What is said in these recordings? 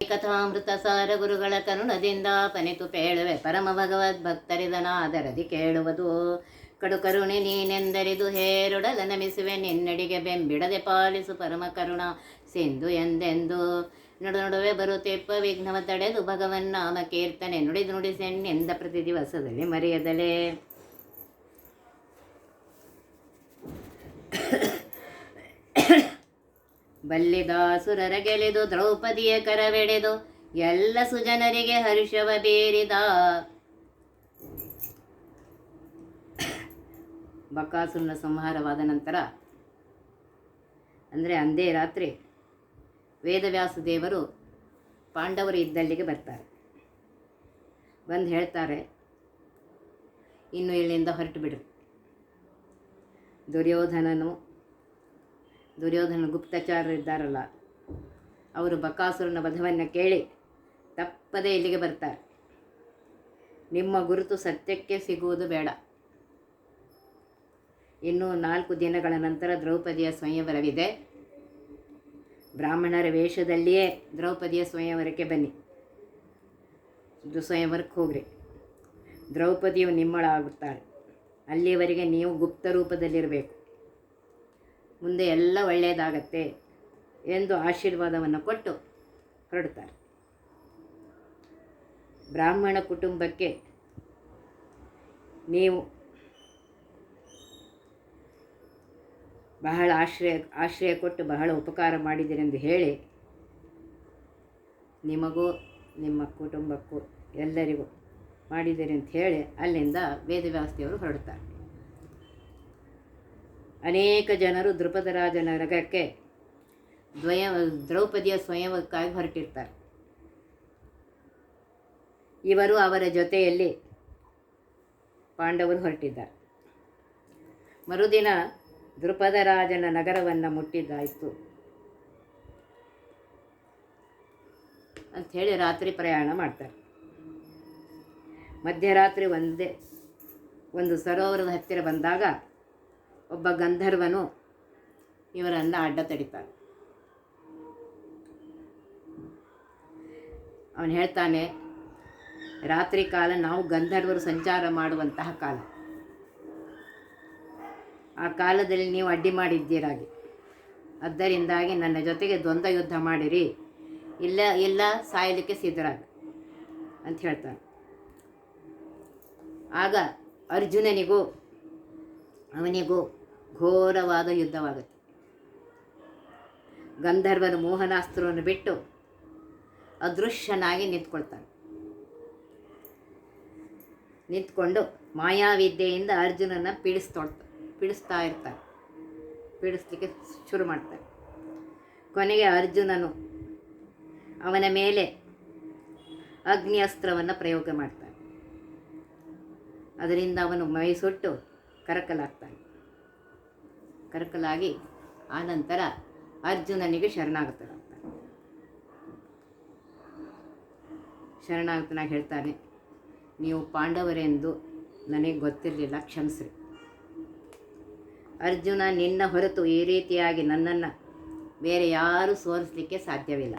ಕಥಾಮೃತ ಸಾರ ಗುರುಗಳ ಕರುಣದಿಂದ ಪನಿತು ಪೇಳುವೆ ಪರಮ ಭಗವದ್ ಭಕ್ತರಿದನಾದರದಿ ಕೇಳುವುದು. ಕಡು ಕರುಣೆ ನೀನೆಂದರಿದು ಹೇರುಡಲ ನಮಿಸುವೆ, ನಿನ್ನಡಿಗೆ ಬೆಂಬಿಡದೆ ಪಾಲಿಸು ಪರಮ ಕರುಣ ಸಿಂಧು ಎಂದೆಂದು. ನಡು ನಡುವೆ ಬರುತ್ತೆಪ್ಪ ವಿಘ್ನವ ತಡೆದು ಭಗವನ್ ನಾಮ ಕೀರ್ತನೆ ನುಡಿದು ನುಡಿಸೆನ್ನೆಂದ ಪ್ರತಿ ದಿವಸದಲ್ಲಿ ಮರೆಯದಲೇ. ಬಲ್ಲಿದಾಸುರರ ಗೆಳೆದು ದ್ರೌಪದಿಯ ಕರವೆಡೆದು ಎಲ್ಲ ಸುಜನರಿಗೆ ಹರ್ಷವ ಬೇರಿದ. ಬಕಾಸುರನ ಸಂಹಾರವಾದ ನಂತರ, ಅಂದರೆ ಅಂದೇ ರಾತ್ರಿ ವೇದವ್ಯಾಸ ದೇವರು ಪಾಂಡವರು ಇದ್ದಲ್ಲಿಗೆ ಬರ್ತಾರೆ. ಬಂದು ಹೇಳ್ತಾರೆ, ಇನ್ನು ಇಲ್ಲಿಂದ ಹೊರಟು ಬಿಡು. ದುರ್ಯೋಧನನು ದುರ್ಯೋಧನ ಗುಪ್ತಚಾರರು ಇದ್ದಾರಲ್ಲ, ಅವರು ಬಕಾಸುರನ ವಧವನ್ನು ಕೇಳಿ ತಪ್ಪದೇ ಇಲ್ಲಿಗೆ ಬರ್ತಾರೆ. ನಿಮ್ಮ ಗುರುತು ಸತ್ಯಕ್ಕೆ ಸಿಗುವುದು ಬೇಡ. ಇನ್ನು ನಾಲ್ಕು ದಿನಗಳ ನಂತರ ದ್ರೌಪದಿಯ ಸ್ವಯಂವರವಿದೆ ಬ್ರಾಹ್ಮಣರ ವೇಷದಲ್ಲಿಯೇ ದ್ರೌಪದಿಯ ಸ್ವಯಂವರಕ್ಕೆ ಬನ್ನಿ. ಇದು ಸ್ವಯಂವರಕ್ಕೆ ಹೋಗ್ರಿ. ದ್ರೌಪದಿಯು ನಿಮ್ಮಳಾಗುತ್ತಾಳೆ ಅಲ್ಲಿಯವರೆಗೆ ನೀವು ಗುಪ್ತ ರೂಪದಲ್ಲಿರಬೇಕು. ಮುಂದೆ ಎಲ್ಲ ಒಳ್ಳೆಯದಾಗತ್ತೆ ಎಂದು ಆಶೀರ್ವಾದವನ್ನು ಕೊಟ್ಟು ಹೊರಡ್ತಾರೆ ಬ್ರಾಹ್ಮಣ ಕುಟುಂಬಕ್ಕೆ ನೀವು ಬಹಳ ಆಶ್ರಯ ಆಶ್ರಯ ಕೊಟ್ಟು ಬಹಳ ಉಪಕಾರ ಮಾಡಿದಿರೆಂದು ಹೇಳಿ ನಿಮಗೂ ನಿಮ್ಮ ಕುಟುಂಬಕ್ಕೂ ಎಲ್ಲರಿಗೂ ಮಾಡಿದ್ದೀರಿ ಅಂತ ಹೇಳಿ ಅಲ್ಲಿಂದ ವೇದವ್ಯಾಸದೇವರು ಹೊರಡ್ತಾರೆ ಅನೇಕ ಜನರು ದೃಪದರಾಜನ ನಗರಕ್ಕೆ ದ್ವಯ, ದ್ರೌಪದಿಯ ಸ್ವಯಂಕ್ಕಾಗಿ ಹೊರಟಿರ್ತಾರೆ. ಇವರು ಅವರ ಜೊತೆಯಲ್ಲಿ ಪಾಂಡವರು ಹೊರಟಿದ್ದಾರೆ. ಮರುದಿನ ದೃಪದರಾಜನ ನಗರವನ್ನು ಮುಟ್ಟಿದ್ದಾಯಿತು. ಅಂಥೇಳಿ ರಾತ್ರಿ ಪ್ರಯಾಣ ಮಾಡ್ತಾರೆ. ಮಧ್ಯರಾತ್ರಿ ಒಂದೇ, ಒಂದು ಸರೋವರದ ಹತ್ತಿರ ಬಂದಾಗ ಒಬ್ಬ ಗಂಧರ್ವನು ಇವರನ್ನು ಅಡ್ಡ ತಡಿತಾನೆ. ಅವನು ಹೇಳ್ತಾನೆ, ರಾತ್ರಿ ಕಾಲ ನಾವು ಗಂಧರ್ವರು ಸಂಚಾರ ಮಾಡುವಂತಹ ಕಾಲ. ಆ ಕಾಲದಲ್ಲಿ ನೀವು ಅಡ್ಡಿ ಮಾಡಿದ್ದೀರಾಗಿ ಅದರಿಂದಾಗಿ ನನ್ನ ಜೊತೆಗೆ ದ್ವಂದ್ವ ಯುದ್ಧ ಮಾಡಿರಿ. ಇಲ್ಲ ಇಲ್ಲ, ಸಾಯಲಿಕ್ಕೆ ಸಿದ್ಧರಾಗಿ, ಅಂತ ಹೇಳ್ತಾನೆ. ಆಗ ಅರ್ಜುನನಿಗೂ, ಅವನಿಗೂ ಘೋರವಾದ ಯುದ್ಧವಾಗುತ್ತೆ. ಗಂಧರ್ವನ ಮೋಹನಾಸ್ತ್ರವನ್ನು ಬಿಟ್ಟು ಅದೃಶ್ಯನಾಗಿ ನಿಂತ್ಕೊಳ್ತಾನೆ. ನಿಂತ್ಕೊಂಡು ಮಾಯಾವಿದ್ಯೆಯಿಂದ ಅರ್ಜುನನ ಪೀಡಿಸ್ತೊಳ್ತ, ಪೀಡಿಸ್ತಾ ಇರ್ತಾನೆ. ಪೀಡಿಸ್ಲಿಕ್ಕೆ ಶುರು ಮಾಡ್ತಾರೆ ಕೊನೆಗೆ ಅರ್ಜುನನು ಅವನ ಮೇಲೆ ಅಗ್ನಿ ಅಸ್ತ್ರವನ್ನು ಪ್ರಯೋಗ ಮಾಡ್ತಾನೆ. ಅದರಿಂದ ಅವನು ಮೈ ಸುಟ್ಟು ಕರಕಲಾಗ್ತಾನೆ. ಕರಕಲಾಗಿ ಆನಂತರ ಅರ್ಜುನನಿಗೆ ಶರಣಾಗತನಾಗ್ತಾನೆ. ಶರಣಾಗತನಾಗಿ ಹೇಳ್ತಾನೆ, ನೀವು ಪಾಂಡವರೆಂದು ನನಗೆ ಗೊತ್ತಿರಲಿಲ್ಲ, ಕ್ಷಮಿಸ್ರಿ. ಅರ್ಜುನ ನಿನ್ನ ಹೊರತು ಈ ರೀತಿಯಾಗಿ ನನ್ನನ್ನು ಬೇರೆ ಯಾರೂ ಸೋಲಿಸಲಿಕ್ಕೆ ಸಾಧ್ಯವಿಲ್ಲ.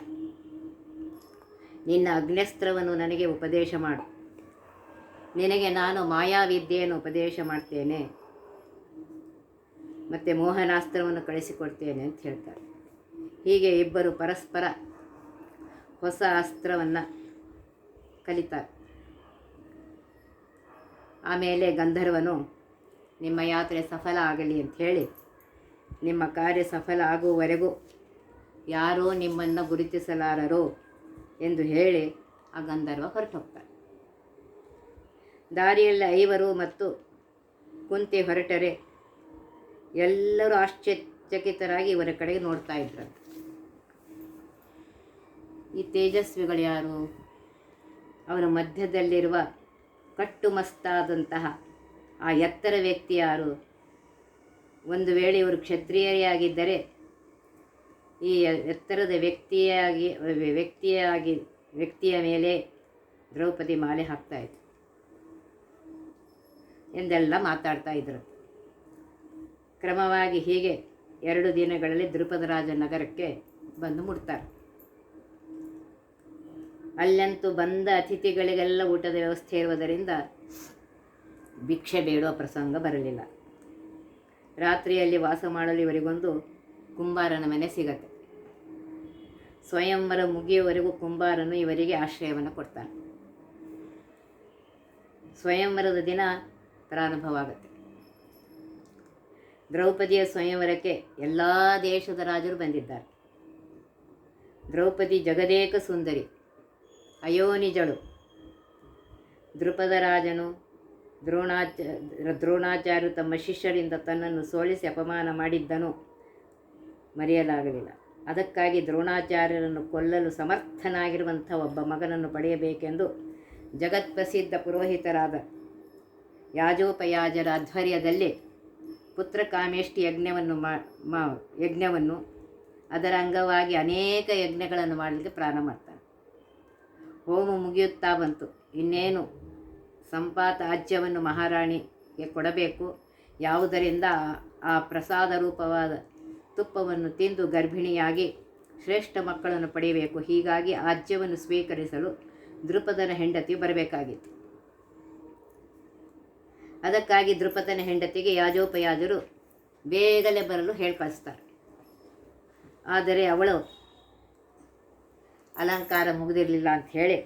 ನಿನ್ನ ಅಗ್ನಸ್ತ್ರವನ್ನು ನನಗೆ ಉಪದೇಶ ಮಾಡು. ನಿನಗೆ ನಾನು ಮಾಯಾವಿದ್ಯೆಯನ್ನು ಉಪದೇಶ ಮಾಡ್ತೇನೆ. ಮತ್ತು ಮೋಹನಾಸ್ತ್ರವನ್ನು ಕಳಿಸಿಕೊಡ್ತೇನೆ ಅಂತ ಹೇಳ್ತಾರೆ. ಹೀಗೆ ಇಬ್ಬರು ಪರಸ್ಪರ ಹೊಸ ಅಸ್ತ್ರವನ್ನು ಕಲಿತಾರೆ. ಆಮೇಲೆ ಗಂಧರ್ವನು, ನಿಮ್ಮ ಯಾತ್ರೆ ಸಫಲ ಆಗಲಿ ಅಂತ ಹೇಳಿ, ನಿಮ್ಮ ಕಾರ್ಯ ಸಫಲ ಆಗುವವರೆಗೂ ಯಾರೋ ನಿಮ್ಮನ್ನು ಗುರುತಿಸಲಾರರು ಎಂದು ಹೇಳಿ ಆ ಗಂಧರ್ವ ಹೊರಟು ಹೋಗ್ತಾರೆ ದಾರಿಯಲ್ಲಿ ಐವರು ಮತ್ತು ಕುಂತಿ ಹೊರಟರೆ ಎಲ್ಲರೂ ಆಶ್ಚರ್ಯಚಕಿತರಾಗಿ ಇವರ ಕಡೆಗೆ ನೋಡ್ತಾ ಇದ್ರು. ಈ ತೇಜಸ್ವಿಗಳು ಯಾರು? ಅವರ ಮಧ್ಯದಲ್ಲಿರುವ ಕಟ್ಟುಮಸ್ತಾದಂತಹ ಆ ಎತ್ತರ ವ್ಯಕ್ತಿ ಯಾರು? ಒಂದು ವೇಳೆ ಇವರು ಕ್ಷತ್ರಿಯರಾಗಿದ್ದರೆ ಈ ಎತ್ತರದ ವ್ಯಕ್ತಿಯಾಗಿ ವ್ಯಕ್ತಿಯಾಗಿ, ವ್ಯಕ್ತಿಯ ಮೇಲೆ ದ್ರೌಪದಿ ಮಾಲೆ ಹಾಕ್ತಾಯಿದ್ರು ಎಂದೆಲ್ಲ ಮಾತಾಡ್ತಾ ಇದ್ದರು ಕ್ರಮವಾಗಿ ಹೀಗೆ ಎರಡು ದಿನಗಳಲ್ಲಿ ದ್ರುಪದರಾಜ ನಗರಕ್ಕೆ ಬಂದು ಮುಟ್ತಾರೆ. ಅಲ್ಲಂತೂ ಬಂದ ಅತಿಥಿಗಳಿಗೆಲ್ಲ ಊಟದ ವ್ಯವಸ್ಥೆ ಇರುವುದರಿಂದ ಭಿಕ್ಷೆ ಬೇಡುವ ಪ್ರಸಂಗ ಬರಲಿಲ್ಲ. ರಾತ್ರಿಯಲ್ಲಿ ವಾಸ ಮಾಡಲು ಇವರಿಗೊಂದು ಕುಂಬಾರನ ಮನೆ ಸಿಗತ್ತೆ. ಸ್ವಯಂವರ ಮುಗಿಯುವವರೆಗೂ ಕುಂಬಾರನು ಇವರಿಗೆ ಆಶ್ರಯವನ್ನು ಕೊಡ್ತಾನೆ. ಸ್ವಯಂವರದ ದಿನ ಪ್ರಾರಂಭವಾಗುತ್ತೆ. ದ್ರೌಪದಿಯ ಸ್ವಯಂವರಕ್ಕೆ ಎಲ್ಲ ದೇಶದ ರಾಜರು ಬಂದಿದ್ದಾರೆ. ದ್ರೌಪದಿ ಜಗದೇಕ ಸುಂದರಿ, ಅಯೋನಿಜಳು ದೃಪದ ರಾಜನು ದ್ರೋಣಾಚ, ದ್ರೋಣಾಚಾರ್ಯರು ತಮ್ಮ ಶಿಷ್ಯರಿಂದ ತನ್ನನ್ನು ಸೋಲಿಸಿ ಅಪಮಾನ ಮಾಡಿದ್ದನು ಮರೆಯಲಾಗಲಿಲ್ಲ. ಅದಕ್ಕಾಗಿ ದ್ರೋಣಾಚಾರ್ಯರನ್ನು ಕೊಲ್ಲಲು ಸಮರ್ಥನಾಗಿರುವಂಥ ಒಬ್ಬ ಮಗನನ್ನು ಪಡೆಯಬೇಕೆಂದು ಜಗತ್ಪ್ರಸಿದ್ಧ ಪುರೋಹಿತರಾದ ಯಾಜೋಪಯಾಜರ ಆಧ್ವರ್ಯದಲ್ಲಿ ಪುತ್ರಕಾಮೇಷ್ಟಿ ಯಜ್ಞವನ್ನು ಮಾ ಯಜ್ಞವನ್ನು ಅದರ ಅಂಗವಾಗಿ ಅನೇಕ ಯಜ್ಞಗಳನ್ನು ಮಾಡಲಿಕ್ಕೆ ಪ್ರಾರಂಭ ಮಾಡ್ತಾನೆ. ಹೋಮ ಮುಗಿಯುತ್ತಾ ಬಂತು. ಇನ್ನೇನು ಸಂಪಾತ ಆಜ್ಯವನ್ನು ಮಹಾರಾಣಿಗೆ ಕೊಡಬೇಕು. ಯಾವುದರಿಂದ ಆ- ಆ ಪ್ರಸಾದ ರೂಪವಾದ ತುಪ್ಪವನ್ನು ತಿಂದು ಗರ್ಭಿಣಿಯಾಗಿ ಶ್ರೇಷ್ಠ ಮಕ್ಕಳನ್ನು ಪಡೆಯಬೇಕು. ಹೀಗಾಗಿ ಆಜ್ಯವನ್ನು ಸ್ವೀಕರಿಸಲು ದೃಪದನ ಹೆಂಡತಿ ಬರಬೇಕಾಗಿತ್ತು. ಅದಕ್ಕಾಗಿ ದೃಪದನ ಹೆಂಡತಿಗೆ ಯಾಜೋಪಯಾಜರು ಬೇಗನೆ ಬರಲು ಹೇಳ್ಕಳಿಸ್ತಾರೆ. ಆದರೆ ಅವಳು ಅಲಂಕಾರ ಮುಗಿದಿರಲಿಲ್ಲ ಅಂತ ಹೇಳಿ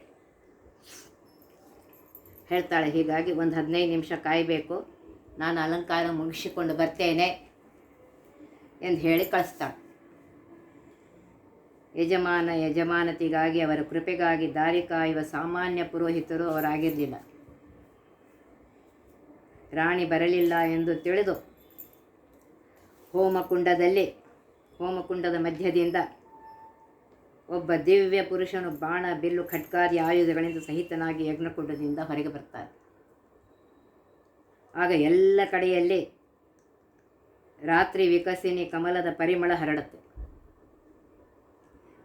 ಹೇಳ್ತಾಳೆ, ಹೀಗಾಗಿ ಒಂದು ಹದಿನೈದು ನಿಮಿಷ ಕಾಯಬೇಕು, ನಾನು ಅಲಂಕಾರ ಮುಗಿಸಿಕೊಂಡು ಬರ್ತೇನೆ ಎಂದು ಹೇಳಿ ಕಳಿಸ್ತಾಳೆ. ಯಜಮಾನ, ಯಜಮಾನತಿಗಾಗಿ ಅವರ ಕೃಪೆಗಾಗಿ ದಾರಿ ಕಾಯುವ ಸಾಮಾನ್ಯ ಪುರೋಹಿತರು ಅವರಾಗಿರಲಿಲ್ಲ. ರಾಣಿ ಬರಲಿಲ್ಲ ಎಂದು ತಿಳಿದು ಹೋಮಕುಂಡದಲ್ಲಿ, ಹೋಮಕುಂಡದ ಮಧ್ಯದಿಂದ ಒಬ್ಬ ದಿವ್ಯ ಪುರುಷನು ಬಾಣ, ಬಿಲ್ಲು ಖಡ್ಕಾರಿ ಆಯುಧಗಳಿಂದ ಸಹಿತನಾಗಿ ಯಜ್ಞಕುಂಡದಿಂದ ಹೊರಗೆ ಬರ್ತಾನೆ. ಆಗ ಎಲ್ಲ ಕಡೆಯಲ್ಲಿ ರಾತ್ರಿ ವಿಕಸಿನಿ ಕಮಲದ ಪರಿಮಳ ಹರಡುತ್ತೆ.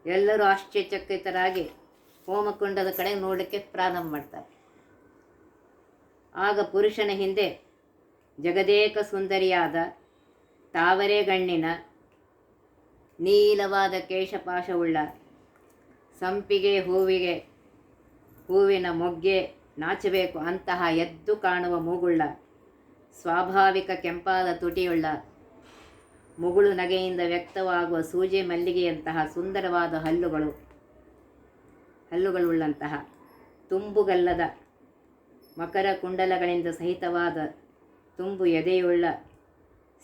ಎಲ್ಲರೂ ಆಶ್ಚರ್ಯಚಕಿತರಾಗಿ ಹೋಮಕುಂಡದ ಕಡೆ ನೋಡಲಿಕ್ಕೆ ಪ್ರಾರಂಭ ಮಾಡ್ತಾರೆ. ಆಗ ಪುರುಷನ ಹಿಂದೆ ಜಗದೇಕ ಸುಂದರಿಯಾದ ತಾವರೆಗಣ್ಣಿನ ನೀಲವಾದ ಕೇಶಪಾಶವುಳ್ಳ ಸಂಪಿಗೆ ಹೂವಿಗೆ, ಹೂವಿನ ಮೊಗ್ಗೆ ನಾಚಬೇಕು ಅಂತಹ ಎದ್ದು ಕಾಣುವ ಮೂಗುಳ್ಳ ಸ್ವಾಭಾವಿಕ ಕೆಂಪಾದ ತುಟಿಯುಳ್ಳ ಮುಗುಳು ನಗೆಯಿಂದ ವ್ಯಕ್ತವಾಗುವ ಸೂಜಿ ಮಲ್ಲಿಗೆಯಂತಹ ಸುಂದರವಾದ ಹಲ್ಲುಗಳು, ಹಲ್ಲುಗಳುಳ್ಳಂತಹ ತುಂಬುಗಲ್ಲದ ಮಕರ ಕುಂಡಲಗಳಿಂದ ಸಹಿತವಾದ ತುಂಬು ಎದೆಯುಳ್ಳ,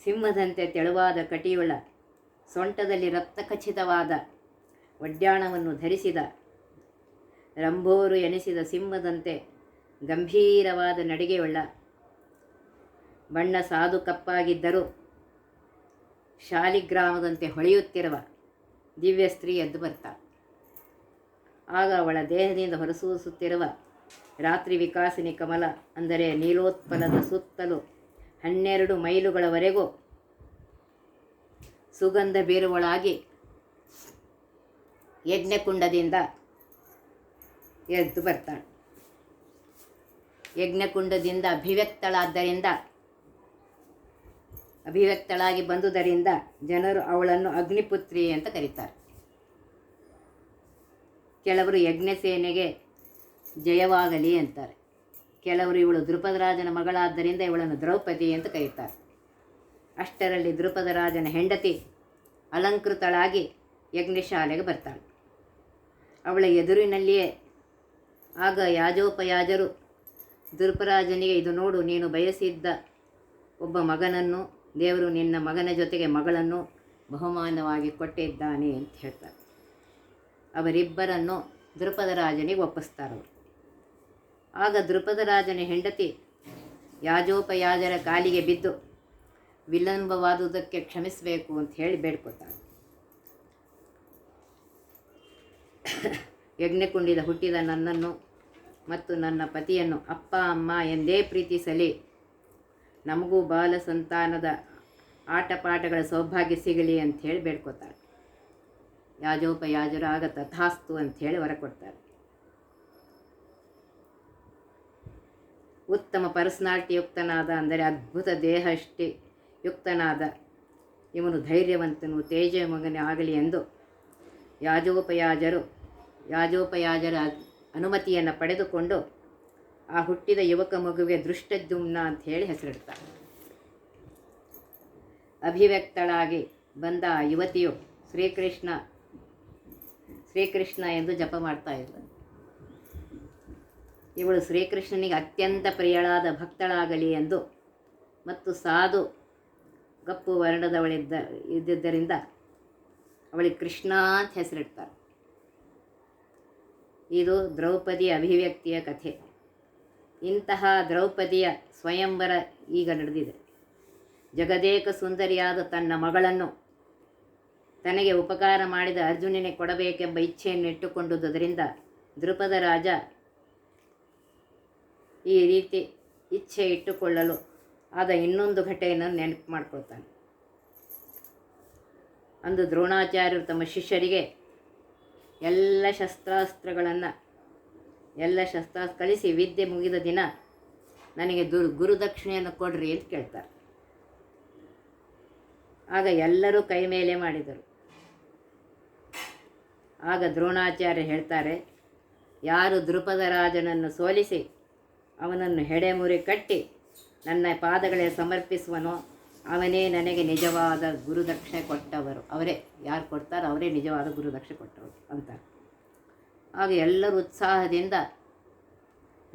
ಸಿಂಹದಂತೆ ತೆಳುವಾದ ಕಟಿಯುಳ್ಳ, ಸೊಂಟದಲ್ಲಿ ರಕ್ತಖಚಿತವಾದ ಒಡ್ಯಾಣವನ್ನು ಧರಿಸಿದ, ರಂಭೋರು ಎನಿಸಿದ ಸಿಂಹದಂತೆ ಗಂಭೀರವಾದ ನಡಿಗೆಯುಳ್ಳ, ಬಣ್ಣ ಸಾಧು ಕಪ್ಪಾಗಿದ್ದರೂ ಶಾಲಿಗ್ರಾಮದಂತೆ ಹೊಳೆಯುತ್ತಿರುವ ದಿವ್ಯ ಸ್ತ್ರೀ ಎದ್ದು ಬರ್ತಾಳೆ. ಆಗ ಅವಳ ದೇಹದಿಂದ ಹೊರಸೂಸುತ್ತಿರುವ ರಾತ್ರಿ ವಿಕಾಸಿನಿ ಕಮಲ ಅಂದರೆ ನೀಲೋತ್ಪಲದ ಸುತ್ತಲೂ ಹನ್ನೆರಡು ಮೈಲುಗಳವರೆಗೂ ಸುಗಂಧ ಬೀರುವಳಾಗಿ ಯಜ್ಞಕುಂಡದಿಂದ ಎದ್ದು ಬರ್ತಾಳೆ. ಯಜ್ಞಕುಂಡದಿಂದ ಅಭಿವ್ಯಕ್ತಳಾದ್ದರಿಂದ, ಅಭಿವ್ಯಕ್ತಳಾಗಿ ಬಂದುದರಿಂದ ಜನರು ಅವಳನ್ನು ಅಗ್ನಿಪುತ್ರಿ ಅಂತ ಕರೀತಾರೆ. ಕೆಲವರು ಯಜ್ಞಸೇನೆಗೆ ಜಯವಾಗಲಿ ಅಂತಾರೆ. ಕೆಲವರು ಇವಳು ದೃಪದರಾಜನ ಮಗಳಾದ್ದರಿಂದ ಇವಳನ್ನು ದ್ರೌಪದಿ ಅಂತ ಕರೀತಾರೆ. ಅಷ್ಟರಲ್ಲಿ ದೃಪದರಾಜನ ಹೆಂಡತಿ ಅಲಂಕೃತಳಾಗಿ ಯಜ್ಞಶಾಲೆಗೆ ಬರ್ತಾಳೆ. ಅವಳ ಎದುರಿನಲ್ಲಿಯೇ ಆಗ ಯಾಜೋಪಯಾಜರು ದೃಪರಾಜನಿಗೆ ಇದು ನೋಡು, ನೀನು ಬಯಸಿದ್ದ ಒಬ್ಬ ಮಗನನ್ನು, ದೇವರು ನಿನ್ನ ಮಗನ ಜೊತೆಗೆ ಮಗಳನ್ನು ಬಹುಮಾನವಾಗಿ ಕೊಟ್ಟಿದ್ದಾನೆ ಅಂತ ಹೇಳ್ತಾರೆ. ಅವರಿಬ್ಬರನ್ನು ದೃಪದ ರಾಜನಿಗೆ ಒಪ್ಪಿಸ್ತಾರವರು. ಆಗ ದೃಪದರಾಜನ ಹೆಂಡತಿ ಯಾಜೋಪಯಾಜರ ಕಾಲಿಗೆ ಬಿದ್ದು ವಿಳಂಬವಾದುದಕ್ಕೆ ಕ್ಷಮಿಸಬೇಕು ಅಂತ ಹೇಳಿ ಬೇಡ್ಕೊತಾಳೆ ಯಜ್ಞಕುಂಡಿದ ಹುಟ್ಟಿದ ನನ್ನನ್ನು ಮತ್ತು ನನ್ನ ಪತಿಯನ್ನು ಅಪ್ಪ, ಅಮ್ಮ ಎಂದೇ ಪ್ರೀತಿಸಲಿ. ನಮಗೂ ಬಾಲ ಸಂತಾನದ ಆಟಪಾಠಗಳ ಸೌಭಾಗ್ಯ ಸಿಗಲಿ ಅಂಥೇಳಿ ಬೇಡ್ಕೊತಾಳೆ ಯಾಜೋಪಯಾಜರು ಆಗ ತಥಾಸ್ತು ಅಂತ ಹೇಳಿ ಹೊರ ಕೊಡ್ತಾರೆ ಉತ್ತಮ ಪರ್ಸನಾಲ್ಟಿ ಯುಕ್ತನಾದ ಅಂದರೆ ಅದ್ಭುತ ದೇಹಷ್ಟಿ ಯುಕ್ತನಾದ ಇವನು ಧೈರ್ಯವಂತನು ತೇಜ ಮಗನೇ ಆಗಲಿ ಎಂದು ಯಾಜೋಪಯಾಜರು, ಯಾಜೋಪಯಾಜರ ಅನುಮತಿಯನ್ನು ಪಡೆದುಕೊಂಡು ಆ ಹುಟ್ಟಿದ ಯುವಕ ಮಗುವಿಗೆ ದೃಷ್ಟದ್ಯುಮ್ನ ಅಂತ ಹೇಳಿ ಹೆಸರಿಡ್ತಾರೆ. ಅಭಿವ್ಯಕ್ತಳಾಗಿ ಬಂದ ಯುವತಿಯು ಶ್ರೀಕೃಷ್ಣ ಶ್ರೀಕೃಷ್ಣ ಎಂದು ಜಪ ಮಾಡ್ತಾ ಇದ್ಳು ಇವಳು ಶ್ರೀಕೃಷ್ಣನಿಗೆ ಅತ್ಯಂತ ಪ್ರಿಯಳಾದ ಭಕ್ತಳಾಗಲಿ ಎಂದು ಮತ್ತು ಸಾಧು ಗಪ್ಪು ವರ್ಣದವಳಿದ್ದ ಇದ್ದಿದ್ದರಿಂದ ಅವಳಿಗೆ ಕೃಷ್ಣ ಅಂತ ಹೆಸರಿಡ್ತಾರೆ. ಇದು ದ್ರೌಪದಿಯ ಅಭಿವ್ಯಕ್ತಿಯ ಕಥೆ. ಇಂತಹ ದ್ರೌಪದಿಯ ಸ್ವಯಂವರ ಈಗ ನಡೆದಿದೆ. ಜಗದೇಕ ಸುಂದರಿಯಾದ ತನ್ನ ಮಗಳನ್ನು ತನಗೆ ಉಪಕಾರ ಮಾಡಿದ ಅರ್ಜುನನೇ ಕೊಡಬೇಕೆಂಬ ಇಚ್ಛೆಯನ್ನು ಇಟ್ಟುಕೊಂಡುದರಿಂದ ದ್ರುಪದ ರಾಜ ಈ ರೀತಿ ಇಚ್ಛೆ ಇಟ್ಟುಕೊಳ್ಳಲು ಆದ ಇನ್ನೊಂದು ಘಟೆಯನ್ನು ನೆನಪು ಮಾಡಿಕೊಳ್ತಾನೆ. ಅಂದು ದ್ರೋಣಾಚಾರ್ಯರು ತಮ್ಮ ಶಿಷ್ಯರಿಗೆ ಎಲ್ಲ ಶಸ್ತ್ರಾಸ್ತ್ರಗಳನ್ನು, ಎಲ್ಲ ಶಸ್ತ್ರ ಕಳಿಸಿ ವಿದ್ಯೆ ಮುಗಿದ ದಿನ ನನಗೆ ದುರ್, ಗುರುದಕ್ಷಿಣೆಯನ್ನು ಕೊಡ್ರಿ ಅಂತ ಕೇಳ್ತಾರೆ. ಆಗ ಎಲ್ಲರೂ ಕೈ ಮೇಲೆ ಮಾಡಿದರು. ಆಗ ದ್ರೋಣಾಚಾರ್ಯ ಹೇಳ್ತಾರೆ, ಯಾರು ದೃಪದ ರಾಜನನ್ನು ಸೋಲಿಸಿ ಅವನನ್ನು ಹೆಡೆಮುರಿ ಕಟ್ಟಿ ನನ್ನ ಪಾದಗಳೇ ಸಮರ್ಪಿಸುವನೋ. ಅವನೇ ನನಗೆ ನಿಜವಾದ ಗುರುದಕ್ಷಿಣೆ ಕೊಟ್ಟವರು. ಅವರೇ ಯಾರು ಕೊಡ್ತಾರೋ ಅವರೇ ನಿಜವಾದ ಗುರುದಕ್ಷಿಣೆ ಕೊಟ್ಟವರು ಅಂತ. ಆಗ ಎಲ್ಲರೂ ಉತ್ಸಾಹದಿಂದ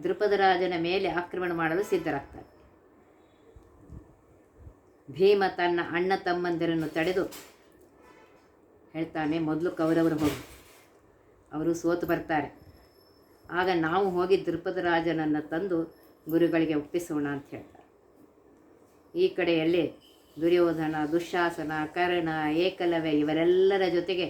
ದೃಪದರಾಜನ ಮೇಲೆ ಆಕ್ರಮಣ ಮಾಡಲು ಸಿದ್ಧರಾಗ್ತಾರೆ. ಭೀಮ ತನ್ನ ಅಣ್ಣ ತಮ್ಮಂದಿರನ್ನು ತಡೆದು ಹೇಳ್ತಾನೆ, ಮೊದಲು ಕೌರವರು ಹೋಗಿ. ಅವರು ಸೋತು ಬರ್ತಾರೆ. ಆಗ ನಾವು ಹೋಗಿ ದೃಪದ ರಾಜನನ್ನು ತಂದು ಗುರುಗಳಿಗೆ ಒಪ್ಪಿಸೋಣ ಅಂತ ಹೇಳ್ತಾರೆ. ಈ ಕಡೆಯಲ್ಲಿ ದುರ್ಯೋಧನ ದುಶ್ಯಾಸನ ಕರ್ಣ, ಏಕಲವ್ಯ ಇವರೆಲ್ಲರ ಜೊತೆಗೆ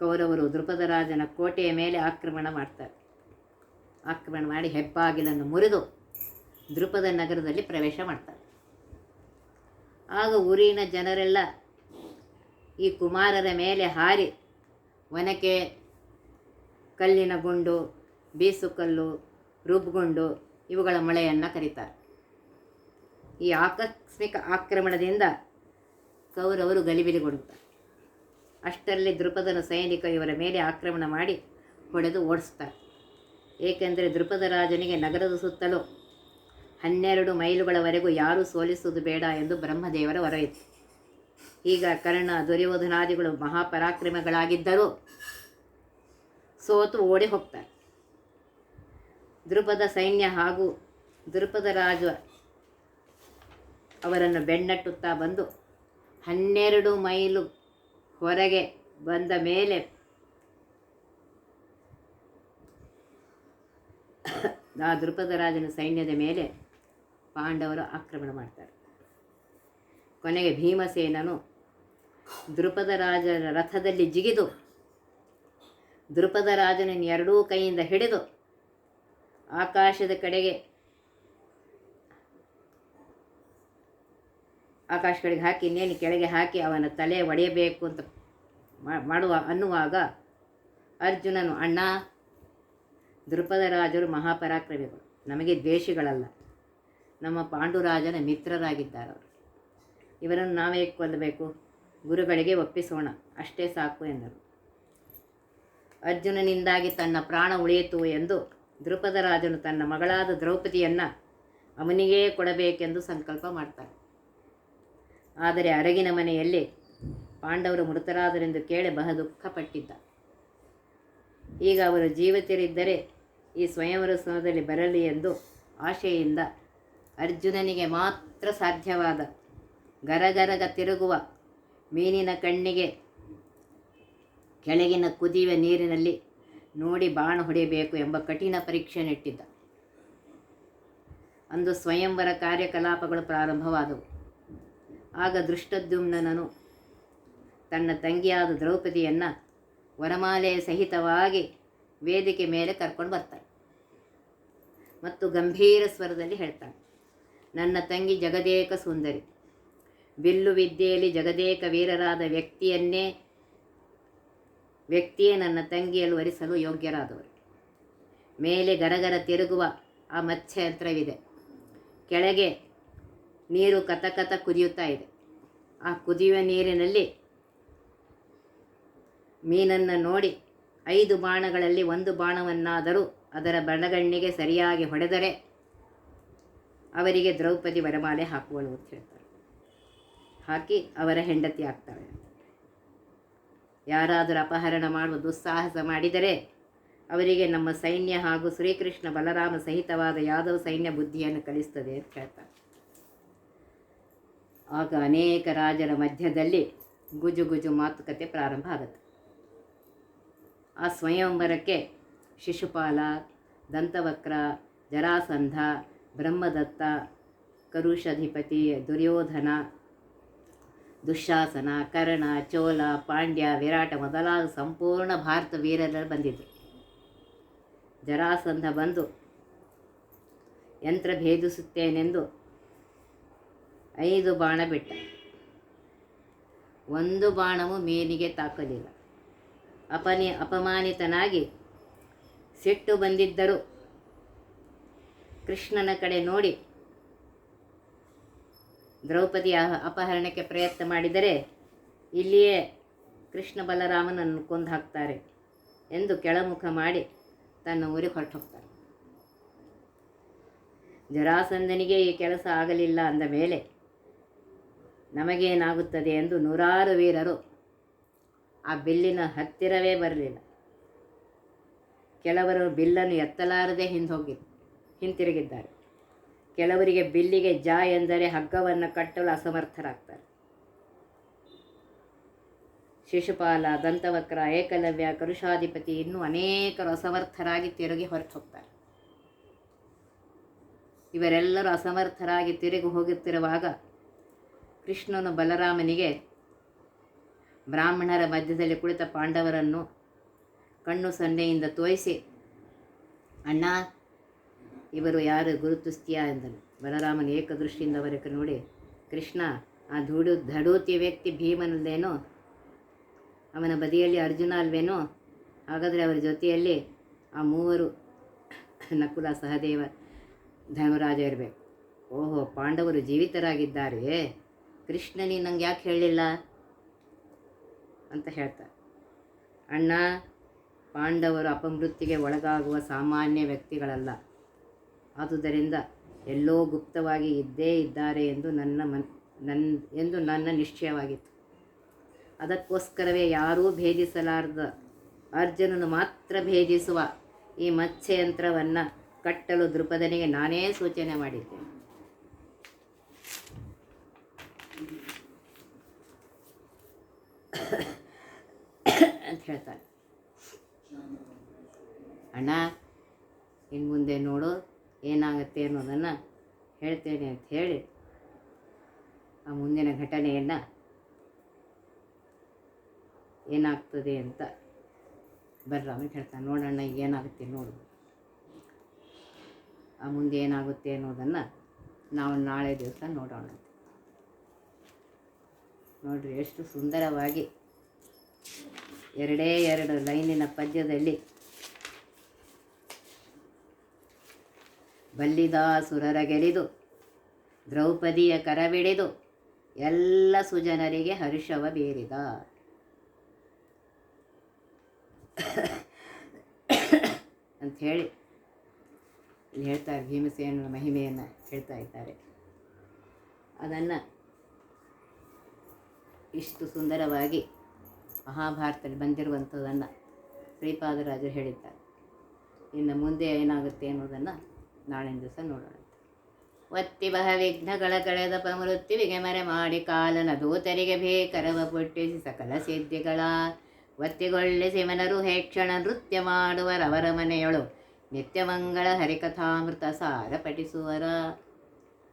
ಕೌರವರು ದೃಪದ ರಾಜನ ಕೋಟೆಯ ಮೇಲೆ ಆಕ್ರಮಣ ಮಾಡ್ತಾರೆ. ಆಕ್ರಮಣ ಮಾಡಿ ಹೆಬ್ಬಾಗಿಲನ್ನು ಮುರಿದು ದೃಪದ ನಗರದಲ್ಲಿ ಪ್ರವೇಶ ಮಾಡ್ತಾರೆ. ಆಗ ಊರಿನ ಜನರೆಲ್ಲ ಈ ಕುಮಾರರ ಮೇಲೆ ಹಾರಿ ಒನಕೆ, ಕಲ್ಲಿನ ಗುಂಡು, ಬೀಸುಕಲ್ಲು ರುಬ್ಗುಂಡು ಇವುಗಳ ಮಳೆಯನ್ನು ಕರೀತಾರೆ. ಈ ಆಕಸ್ಮಿಕ ಆಕ್ರಮಣದಿಂದ ಕೌರವರು ಗಲಿಬಿಲಿಗೊಳ್ಳುತ್ತಾರೆ. ಅಷ್ಟರಲ್ಲಿ ದೃಪದನ ಸೈನಿಕ ಇವರ ಮೇಲೆ ಆಕ್ರಮಣ ಮಾಡಿ ಹೊಡೆದು ಓಡಿಸ್ತಾರೆ. ಏಕೆಂದರೆ ದೃಪದ ರಾಜನಿಗೆ ನಗರದ ಸುತ್ತಲೂ ಹನ್ನೆರಡು ಮೈಲುಗಳವರೆಗೂ ಯಾರೂ ಸೋಲಿಸುವುದು ಬೇಡ ಎಂದು ಬ್ರಹ್ಮದೇವರ ಹೊರೆಯಿತು ಈಗ ಕರ್ಣ ದುರ್ಯೋಧನಾದಿಗಳು ಮಹಾಪರಾಕ್ರಮಗಳಾಗಿದ್ದರು. ಸೋತು ಓಡಿ ಹೋಗ್ತಾರೆ. ದೃಪದ ಸೈನ್ಯ ಹಾಗೂ ದೃಪದ ರಾಜ ಅವರನ್ನು ಬೆನ್ನಟ್ಟುತ್ತಾ ಬಂದು ಹನ್ನೆರಡು ಮೈಲು ಹೊರಗೆ ಬಂದ ಮೇಲೆ ಆ ದೃಪದ ರಾಜನ ಸೈನ್ಯದ ಮೇಲೆ ಪಾಂಡವರು ಆಕ್ರಮಣ ಮಾಡ್ತಾರೆ. ಕೊನೆಗೆ ಭೀಮಸೇನನು ದೃಪದ ರಾಜನ ರಥದಲ್ಲಿ ಜಿಗಿದು ದೃಪದ ರಾಜನನ್ನು ಎರಡೂ ಕೈಯಿಂದ ಹಿಡಿದು ಆಕಾಶದ ಕಡೆಗೆ ಆಕಾಶ ಕಡೆಗೆ ಹಾಕಿ, ಇನ್ನೇನು ಕೆಳಗೆ ಹಾಕಿ ಅವನ ತಲೆ ಒಡೆಯಬೇಕು ಅಂತ ಮಾಡುವ, ಅನ್ನುವಾಗ ಅರ್ಜುನನು, ಅಣ್ಣ ದೃಪದ ರಾಜರು ಮಹಾಪರಾಕ್ರಮಿಗಳು. ನಮಗೆ ದ್ವೇಷಿಗಳಲ್ಲ. ನಮ್ಮ ಪಾಂಡುರಾಜನ ಮಿತ್ರರಾಗಿದ್ದಾರೆ ಅವರು. ಇವರನ್ನು ನಾವೇ ಕೊಲ್ಲಬೇಕು ಗುರುಗಳಿಗೆ ಒಪ್ಪಿಸೋಣ. ಅಷ್ಟೇ ಸಾಕು ಎಂದರು. ಅರ್ಜುನನಿಂದಾಗಿ ತನ್ನ ಪ್ರಾಣ ಉಳಿಯಿತು ಎಂದು ದೃಪದ ರಾಜನು ತನ್ನ ಮಗಳಾದ ದ್ರೌಪದಿಯನ್ನು ಅವನಿಗೇ ಕೊಡಬೇಕೆಂದು ಸಂಕಲ್ಪ ಮಾಡ್ತಾನೆ. ಆದರೆ ಅರಗಿನ ಮನೆಯಲ್ಲಿ ಪಾಂಡವರು ಮೃತರಾದರೆಂದು ಕೇಳಿ ಬಹ ದುಃಖಪಟ್ಟಿದ್ದ. ಈಗ ಅವರು ಜೀವಿತರಿದ್ದರೆ ಈ ಸ್ವಯಂವರೋತ್ಸವದಲ್ಲಿ ಬರಲಿ ಎಂದು ಆಶೆಯಿಂದ ಅರ್ಜುನನಿಗೆ ಮಾತ್ರ ಸಾಧ್ಯವಾದ ಗರಗರಗ ತಿರುಗುವ ಮೀನಿನ ಕಣ್ಣಿಗೆ, ಕೆಳಗಿನ ಕುದಿಯುವ ನೀರಿನಲ್ಲಿ ನೋಡಿ ಬಾಣ ಹೊಡೆಯಬೇಕು ಎಂಬ ಕಠಿಣ ಪರೀಕ್ಷೆ ನೆಟ್ಟಿದ್ದ ಅಂದು ಸ್ವಯಂವರ ಕಾರ್ಯಕಲಾಪಗಳು ಪ್ರಾರಂಭವಾದವು. ಆಗ ದೃಷ್ಟದ್ಯುಮ್ನನು ತನ್ನ ತಂಗಿಯಾದ ದ್ರೌಪದಿಯನ್ನು ವರಮಾಲೆಯ ಸಹಿತವಾಗಿ ವೇದಿಕೆ ಮೇಲೆ ಕರ್ಕೊಂಡು ಬರ್ತಾನೆ ಮತ್ತು ಗಂಭೀರ ಸ್ವರದಲ್ಲಿ ಹೇಳ್ತಾನೆ, ನನ್ನ ತಂಗಿ ಜಗದೇಕ ಸುಂದರಿ ಬಿಲ್ಲು ವಿದ್ಯೆಯಲ್ಲಿ ಜಗದೇಕ ವೀರರಾದ ವ್ಯಕ್ತಿಯನ್ನೇ, ವ್ಯಕ್ತಿಯೇ ನನ್ನ ತಂಗಿಯಲ್ಲಿ ವರಿಸಲು ಯೋಗ್ಯರಾದವರು. ಮೇಲೆ ಗರಗರ ತಿರುಗುವ ಆ ಮತ್ಸ್ಯಯಂತ್ರವಿದೆ. ಕೆಳಗೆ ನೀರು ಕಥಕಥ ಕುದಿಯುತ್ತಾ ಇದೆ. ಆ ಕುದಿಯುವ ನೀರಿನಲ್ಲಿ ಮೀನನ್ನು ನೋಡಿ ಐದು ಬಾಣಗಳಲ್ಲಿ ಒಂದು ಬಾಣವನ್ನಾದರೂ ಅದರ ಬಣಗಣ್ಣಿಗೆ ಸರಿಯಾಗಿ ಹೊಡೆದರೆ ಅವರಿಗೆ ದ್ರೌಪದಿ ವರಮಾಲೆ ಹಾಕುವಳು ಅಂತ ಹೇಳ್ತಾರೆ. ಹಾಕಿ ಅವರ ಹೆಂಡತಿ ಆಗ್ತಾಳೆ ಯಾರಾದರೂ ಅಪಹರಣ ಮಾಡುವ ದುಸ್ಸಾಹಸ ಮಾಡಿದರೆ ಅವರಿಗೆ ನಮ್ಮ ಸೈನ್ಯ ಹಾಗೂ ಶ್ರೀಕೃಷ್ಣ ಬಲರಾಮ ಸಹಿತವಾದ ಯಾದವ ಸೈನ್ಯ ಬುದ್ಧಿಯನ್ನು ಕಲಿಸ್ತದೆ ಅಂತ ಹೇಳ್ತಾರೆ. ಆಗ ಅನೇಕ ರಾಜರ ಮಧ್ಯದಲ್ಲಿ ಗುಜು ಗುಜು ಮಾತುಕತೆ ಪ್ರಾರಂಭ ಆಗುತ್ತೆ. ಆ ಸ್ವಯಂವರಕ್ಕೆ ಶಿಶುಪಾಲ, ದಂತವಕ್ರ, ಜರಾಸಂಧ, ಬ್ರಹ್ಮದತ್ತ, ಕರುಷಧಿಪತಿ, ದುರ್ಯೋಧನ ದುಶ್ಯಾಸನ ಕರ್ಣ, ಚೋಲ, ಪಾಂಡ್ಯ, ವಿರಾಟ ಮೊದಲಾದ ಸಂಪೂರ್ಣ ಭಾರತ ವೀರರ ಬಂದಿದ್ದರು ಜರಾಸಂಧ ಬಂದು ಯಂತ್ರ ಭೇದಿಸುತ್ತೇನೆಂದು ಐದು ಬಾಣ ಬಿಟ್ಟ. ಒಂದು ಬಾಣವು ಮೇನಿಗೆ ತಾಕಲಿಲ್ಲ. ಅಪನಿ ಅಪಮಾನಿತನಾಗಿ ಸಿಟ್ಟು ಬಂದಿದ್ದರು ಕೃಷ್ಣನ ಕಡೆ ನೋಡಿ ದ್ರೌಪದಿಯ ಅಪಹರಣಕ್ಕೆ ಪ್ರಯತ್ನ ಮಾಡಿದರೆ ಇಲ್ಲಿಯೇ ಕೃಷ್ಣ ಬಲರಾಮನನ್ನು ಕೊಂದು ಹಾಕ್ತಾರೆ ಎಂದು ಕೆಳಮುಖ ಮಾಡಿ ತನ್ನ ಊರಿಗೆ ಹೊರಟು ಹೋಗ್ತಾರೆ ಜರಾಸಂಧನಿಗೆ ಈ ಕೆಲಸ ಆಗಲಿಲ್ಲ ಅಂದ ಮೇಲೆ ನಮಗೇನಾಗುತ್ತದೆ ಎಂದು ನೂರಾರು ವೀರರು ಆ ಬಿಲ್ಲಿನ ಹತ್ತಿರವೇ ಬರಲಿಲ್ಲ. ಕೆಲವರು ಬಿಲ್ಲನ್ನು ಎತ್ತಲಾರದೆ ಹಿಂದೆ ಹೋಗಿ ಹಿಂತಿರುಗಿದ್ದಾರೆ. ಕೆಲವರಿಗೆ ಬಿಲ್ಲಿಗೆ ಜ ಎಂದರೆ ಹಗ್ಗವನ್ನು ಕಟ್ಟಲು ಅಸಮರ್ಥರಾಗ್ತಾರೆ. ಶಿಶುಪಾಲ, ದಂತವಕ್ರ, ಏಕಲವ್ಯ ಕರುಷಾಧಿಪತಿ ಇನ್ನೂ ಅನೇಕರು ಅಸಮರ್ಥರಾಗಿ ತಿರುಗಿ ಹೊರಟು ಹೋಗ್ತಾರೆ ಇವರೆಲ್ಲರೂ ಅಸಮರ್ಥರಾಗಿ ತಿರುಗಿ ಹೋಗುತ್ತಿರುವಾಗ ಕೃಷ್ಣನು ಬಲರಾಮನಿಗೆ ಬ್ರಾಹ್ಮಣರ ಮಧ್ಯದಲ್ಲಿ ಕುಳಿತ ಪಾಂಡವರನ್ನು ಕಣ್ಣು ಸನ್ನೆಯಿಂದ ತೋರಿಸಿ ಅಣ್ಣ ಇವರು ಯಾರು ಗುರುತಿಸ್ತೀಯಾ ಎಂದನು. ಬಲರಾಮನ ಏಕದೃಷ್ಟಿಯಿಂದ ಅವರಕ್ಕೆ ನೋಡಿ, ಕೃಷ್ಣ, ಆ ಧೂಡು ಧಡೂತಿ ವ್ಯಕ್ತಿ ಭೀಮನಲ್ಲೇನೋ? ಅವನ ಬದಿಯಲ್ಲಿ ಅರ್ಜುನ ಅಲ್ವೇನೋ? ಹಾಗಾದರೆ ಅವರ ಜೊತೆಯಲ್ಲಿ ಆ ಮೂವರು ನಕುಲ ಸಹದೇವ ಧರ್ಮರಾಜ ಇರಬೇಕು. ಓಹೋ, ಪಾಂಡವರು ಜೀವಿತರಾಗಿದ್ದಾರೆ. ಕೃಷ್ಣ, ನೀನು ನಂಗೆ ಯಾಕೆ ಹೇಳಲಿಲ್ಲ ಅಂತ ಹೇಳ್ತಾರೆ. ಅಣ್ಣ, ಪಾಂಡವರು ಅಪಮೃತ್ಯುಗೆ ಒಳಗಾಗುವ ಸಾಮಾನ್ಯ ವ್ಯಕ್ತಿಗಳಲ್ಲ. ಆದುದರಿಂದ ಎಲ್ಲೋ ಗುಪ್ತವಾಗಿ ಇದ್ದೇ ಇದ್ದಾರೆ ಎಂದು ನನ್ನ ಮನ್ ನನ್ನ ಎಂದು ನನ್ನ ನಿಶ್ಚಯವಾಗಿತ್ತು. ಅದಕ್ಕೋಸ್ಕರವೇ ಯಾರೂ ಭೇದಿಸಲಾರದ ಅರ್ಜುನನು ಮಾತ್ರ ಭೇದಿಸುವ ಈ ಮತ್ಸ್ಯಯಂತ್ರವನ್ನು ಕಟ್ಟಲು ದೃಪದನಿಗೆ ನಾನೇ ಸೂಚನೆ ಮಾಡಿದ್ದೆ ಅಂತ ಹೇಳ್ತಾನೆ. ಅಣ್ಣ ಇನ್ನು ಮುಂದೆ ನೋಡು ಏನಾಗುತ್ತೆ ಅನ್ನೋದನ್ನು ಹೇಳ್ತೇನೆ ಅಂತ ಹೇಳಿ ಆ ಮುಂದಿನ ಘಟನೆಯನ್ನು ಏನಾಗ್ತದೆ ಅಂತ ಬಲರಾಮ ಹೇಳ್ತಾನೆ. ನೋಡೋಣ ಏನಾಗುತ್ತೆ ನೋಡು. ಆ ಮುಂದೆ ಏನಾಗುತ್ತೆ ಅನ್ನೋದನ್ನು ನಾವು ನಾಳೆ ದಿವಸ ನೋಡೋಣ ನೋಡಿರಿ, ಎಷ್ಟು ಸುಂದರವಾಗಿ ಎರಡೇ ಎರಡು ಲೈನಿನ ಪದ್ಯದಲ್ಲಿ ಬಲ್ಲಿದಾಸುರರ ಗೆಲಿದು ದ್ರೌಪದಿಯ ಕರವಿಡಿದು, ಎಲ್ಲ ಸುಜನರಿಗೆ ಹರ್ಷವ ಬೀರಿದ. ಹೇಳಿ ಇಲ್ಲಿ ಹೇಳ್ತಾರೆ ಭೀಮಸೇನ ಮಹಿಮೆಯನ್ನು ಹೇಳ್ತಾ ಇದ್ದಾರೆ. ಅದನ್ನು ಇಷ್ಟು ಸುಂದರವಾಗಿ ಮಹಾಭಾರತದಲ್ಲಿ ಬಂದಿರುವಂಥದ್ದನ್ನು ಶ್ರೀಪಾದರಾಜರು ಹೇಳಿದ್ದಾರೆ. ಇನ್ನು ಮುಂದೆ ಏನಾಗುತ್ತೆ ಅನ್ನೋದನ್ನು ನಾಳಿನ ದಿವಸ ನೋಡೋಣ ಒತ್ತಿ ಬಹ ವಿಘ್ನಗಳ ಕಳೆದ ಪಮೃತ್ಯುವಿಗೆ ಮರೆ ಮಾಡಿ ಕಾಲನ ದೂತರಿಗೆ ಬೇಕರವ ಪುಟ್ಟಿಸಿ ಸಕಲ ಸಿದ್ಧಿಗಳ. ಒತ್ತಿಗೊಳ್ಳಿಸಿ ಸಿಮನರು ಹೇಕ್ಷಣ ನೃತ್ಯ ಮಾಡುವರವರ ಮನೆಯೊಳು. ನಿತ್ಯಮಂಗಳ ಹರಿಕಥಾಮೃತ ಸಾರ ಪಠಿಸುವರ